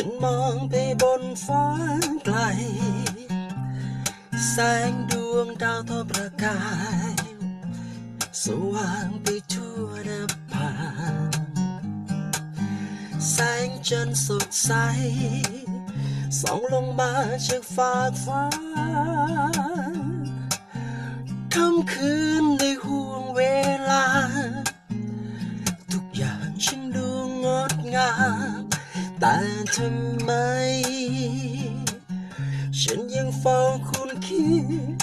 ันมองไปบนฟ้าไกล แสงดวงดาวทอประกาย สว่างไปทั่วนภาแสงจันทร์สดใส ส่องลงมาจากฟากฟ้าค่ำคืนในห่วงเวลา ทุกอย่างฉันดูงดงาม แต่ทำไม ฉันยังเฝ้าคุณคิด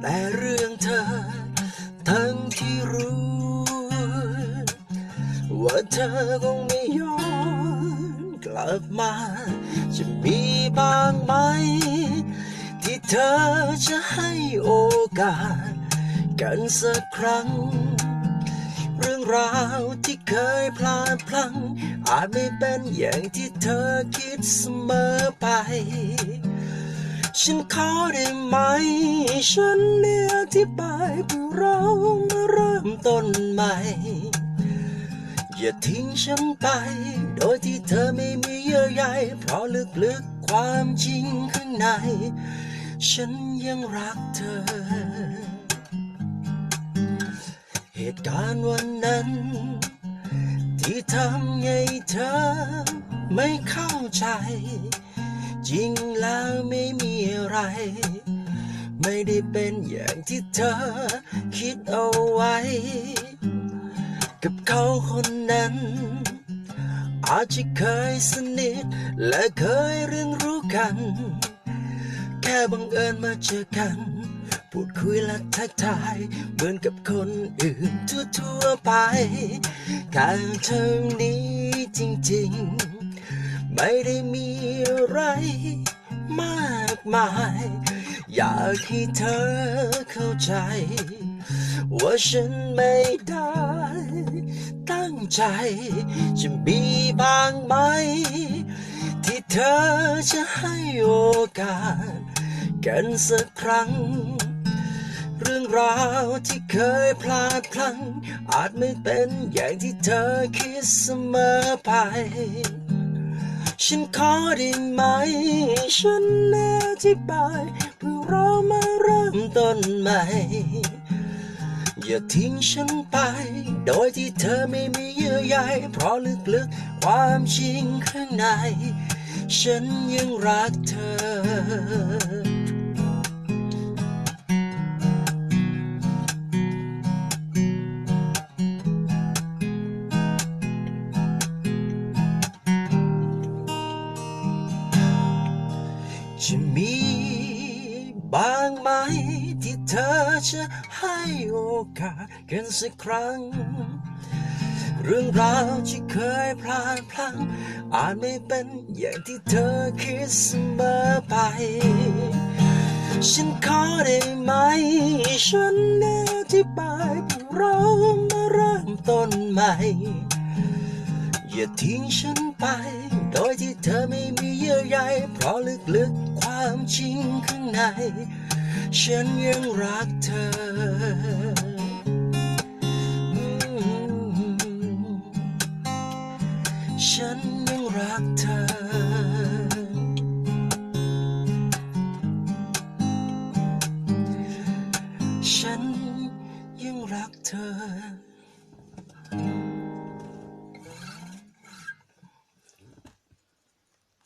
แต่เรื่องเธอ ทั้งที่รู้ ว่าเธอคงไม่ย้อนกลับมา จะมีบ้างไหม ที่เธอจะให้โอกาส กันสักครั้ง เรื่องราวที่เคยพลาดพลั้ง อาจไม่เป็นอย่างที่เธอคิดเสมอไป ฉันขอได้ไหม ฉันเนี่ยอธิบายเพื่อเรามาเริ่มต้นใหม่ อย่าทิ้งฉันไป โดยที่เธอไม่มีเยื่อใยเพราะลึกๆความจริงข้างใน ฉันยังรักเธอ เหตุการณ์วันนั้น ที่ทำให้เธอไม่เข้าใจ จริงแล้วไม่มีอะไร ไม่ได้เป็นอย่างที่เธอคิดเอาไว้ กับเขาคนนั้น อาจจะเคยสนิทและเคยเรียนรู้กัน แค่บังเอิญมาเจอกัน พูดคุยและทักทายเหมือนกับคนอื่นทั่วๆไปแค่เท่านี้จริงๆ ไม่ได้มีอะไรมากมาย อยากให้เธอเข้าใจ ว่าฉันไม่ได้ตั้งใจ จะมีบ้างไหม ที่เธอจะให้โอกาสกันสักครั้ง เรื่องราวที่เคยพลาดพลั้งอาจไม่เป็นอย่างที่เธอคิดเสมอไปฉันขอได้ไหม ฉันแน่อธิบายเพื่อเรามาเริ่มต้นใหม่ อย่าทิ้งฉันไป โดยที่เธอไม่มีเยื่อใยเพราะลึกๆความจริงข้างใน ฉันยังรักเธอ บ้างไหมที่เธอจะให้โอกาสกันสักครั้ง เรื่องราวที่เคยพลาดพลั้งอาจไม่เป็นอย่างที่เธอคิดเสมอไป ฉันขอได้ไหม ฉันแน่อธิบายพื่อเรามาเริ่มต้นใหม่ อย่าทิ้งฉันไป โดยที่เธอไม่มีเยื่อใยเพราะลึกๆความจริงข้างใน ฉันยังรักเธอ ฉันยังรักเธอ ฉันยังรักเธอ